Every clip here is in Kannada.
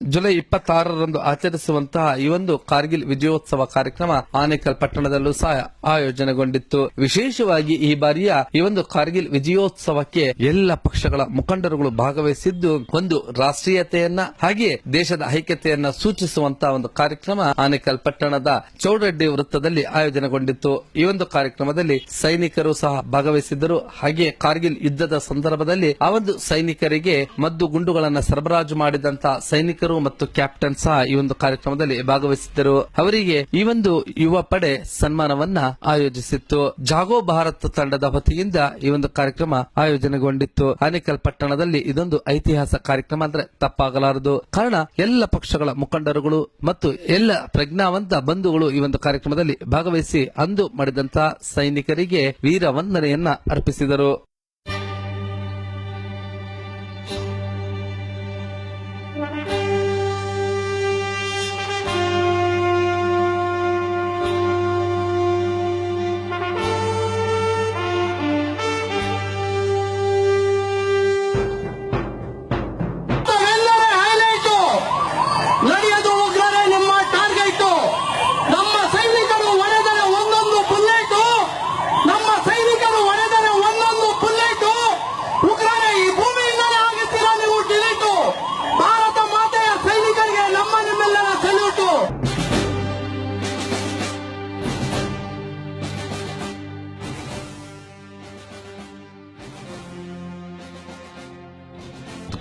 ಜುಲೈ ಇಪ್ಪತ್ತಾರರಂದು ಆಚರಿಸುವಂತಹ ಈ ಒಂದು ಕಾರ್ಗಿಲ್ ವಿಜಯೋತ್ಸವ ಕಾರ್ಯಕ್ರಮ ಆನೇಕಲ್ ಪಟ್ಟಣದಲ್ಲೂ ಸಹ ಆಯೋಜನೆಗೊಂಡಿತ್ತು. ವಿಶೇಷವಾಗಿ ಈ ಬಾರಿಯ ಈ ಒಂದು ಕಾರ್ಗಿಲ್ ವಿಜಯೋತ್ಸವಕ್ಕೆ ಎಲ್ಲ ಪಕ್ಷಗಳ ಮುಖಂಡರುಗಳು ಭಾಗವಹಿಸಿದ್ದು, ಒಂದು ರಾಷ್ಟ್ರೀಯತೆಯನ್ನ ಹಾಗೆ ದೇಶದ ಐಕ್ಯತೆಯನ್ನ ಸೂಚಿಸುವಂತಹ ಒಂದು ಕಾರ್ಯಕ್ರಮ ಆನೇಕಲ್ ಪಟ್ಟಣದ ಚೌಡರೆಡ್ಡಿ ವೃತ್ತದಲ್ಲಿ ಆಯೋಜನೆಗೊಂಡಿತ್ತು. ಈ ಒಂದು ಕಾರ್ಯಕ್ರಮದಲ್ಲಿ ಸೈನಿಕರು ಸಹ ಭಾಗವಹಿಸಿದ್ದರು. ಹಾಗೆ ಕಾರ್ಗಿಲ್ ಯುದ್ಧದ ಸಂದರ್ಭದಲ್ಲಿ ಆ ಒಂದು ಸೈನಿಕರಿಗೆ ಮದ್ದು ಗುಂಡುಗಳನ್ನು ಸರಬರಾಜು ಮಾಡಿದಂತಹ ಸೈನಿಕರು ಮತ್ತು ಕ್ಯಾಪ್ಟನ್ ಸಹ ಈ ಒಂದು ಕಾರ್ಯಕ್ರಮದಲ್ಲಿ ಭಾಗವಹಿಸಿದ್ದರು. ಅವರಿಗೆ ಈ ಒಂದು ಯುವ ಪಡೆ ಸನ್ಮಾನವನ್ನ ಆಯೋಜಿಸಿತ್ತು. ಜಾಗೋ ಭಾರತ್ ತಂಡದ ವತಿಯಿಂದ ಈ ಒಂದು ಕಾರ್ಯಕ್ರಮ ಆಯೋಜನೆಗೊಂಡಿತ್ತು. ಆನೇಕಲ್ ಪಟ್ಟಣದಲ್ಲಿ ಇದೊಂದು ಐತಿಹಾಸಿಕ ಕಾರ್ಯಕ್ರಮ ಅಂದ್ರೆ ತಪ್ಪಾಗಲಾರದು. ಕಾರಣ ಎಲ್ಲ ಪಕ್ಷಗಳ ಮುಖಂಡರುಗಳು ಮತ್ತು ಎಲ್ಲ ಪ್ರಜ್ಞಾವಂತ ಬಂಧುಗಳು ಈ ಒಂದು ಕಾರ್ಯಕ್ರಮದಲ್ಲಿ ಭಾಗವಹಿಸಿ ಅಂದು ಮಾಡಿದಂತಹ ಸೈನಿಕರಿಗೆ ವೀರ ವಂದನೆಯನ್ನ ಅರ್ಪಿಸಿದರು.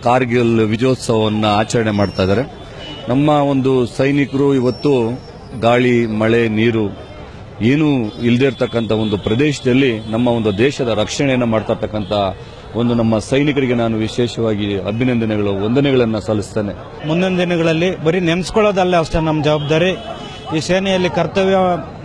ಕಾರ್ಗಿಲ್ ವಿಜಯೋತ್ಸವವನ್ನು ಆಚರಣೆ ಮಾಡ್ತಾ ಇದ್ದಾರೆ. ನಮ್ಮ ಒಂದು ಸೈನಿಕರು ಇವತ್ತು ಗಾಳಿ, ಮಳೆ, ನೀರು ಏನೂ ಇಲ್ಲದೇ ಇರತಕ್ಕಂಥ ಒಂದು ಪ್ರದೇಶದಲ್ಲಿ ನಮ್ಮ ಒಂದು ದೇಶದ ರಕ್ಷಣೆಯನ್ನು ಮಾಡ್ತಾ ಒಂದು ನಮ್ಮ ಸೈನಿಕರಿಗೆ ನಾನು ವಿಶೇಷವಾಗಿ ಅಭಿನಂದನೆಗಳು, ವಂದನೆಗಳನ್ನು ಸಲ್ಲಿಸ್ತೇನೆ. ಮುಂದಿನ ದಿನಗಳಲ್ಲಿ ಬರೀ ನೆನೆಸ್ಕೊಳ್ಳೋದಲ್ಲ ಅಷ್ಟೇ ನಮ್ಮ ಜವಾಬ್ದಾರಿ. ಈ ಸೇನೆಯಲ್ಲಿ ಕರ್ತವ್ಯ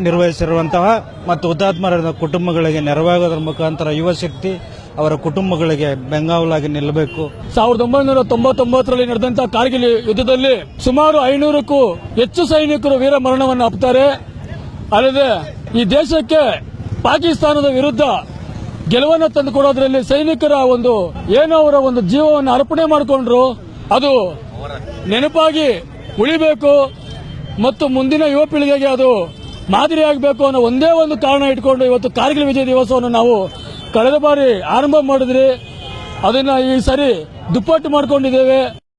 ನಿರ್ವಹಿಸಿರುವಂತಹ ಮತ್ತು ಹುತಾತ್ಮರ ಕುಟುಂಬಗಳಿಗೆ ನೆರವಾಗೋದ್ರ ಮುಖಾಂತರ ಯುವ ಶಕ್ತಿ ಅವರ ಕುಟುಂಬಗಳಿಗೆ ಬೆಂಗಾವಲಾಗಿ ನಿಲ್ಲಬೇಕು. ಸಾವಿರದ ಒಂಬೈನೂರ ತೊಂಬತ್ತೊಂಬತ್ತರಲ್ಲಿ ನಡೆದಂತಹ ಕಾರ್ಗಿಲ್ ಯುದ್ಧದಲ್ಲಿ ಸುಮಾರು ಐನೂರಕ್ಕೂ ಹೆಚ್ಚು ಸೈನಿಕರು ವೀರ ಮರಣವನ್ನು ಅಪ್ತಾರೆ. ಅಲ್ಲದೆ ಈ ದೇಶಕ್ಕೆ ಪಾಕಿಸ್ತಾನದ ವಿರುದ್ಧ ಗೆಲುವನ್ನು ತಂದುಕೊಡೋದ್ರಲ್ಲಿ ಸೈನಿಕರ ಒಂದು ಏನೋ ಅವರ ಒಂದು ಜೀವವನ್ನು ಅರ್ಪಣೆ ಮಾಡಿಕೊಂಡ್ರು. ಅದು ನೆನಪಾಗಿ ಉಳಿಬೇಕು ಮತ್ತು ಮುಂದಿನ ಯುವ ಪೀಳಿಗೆಗೆ ಅದು ಮಾದರಿಯಾಗಬೇಕು ಅನ್ನೋ ಒಂದೇ ಒಂದು ಕಾರಣ ಇಟ್ಕೊಂಡು ಇವತ್ತು ಕಾರ್ಗಿಲ್ ವಿಜಯ ದಿವಸವನ್ನು ನಾವು ಕಳೆದ ಬಾರಿ ಆರಂಭ ಮಾಡಿದ್ರಿ ಅದನ್ನ ಈ ಸರಿ ದುಪ್ಪಟ್ಟು ಮಾಡ್ಕೊಂಡಿದ್ದೇವೆ.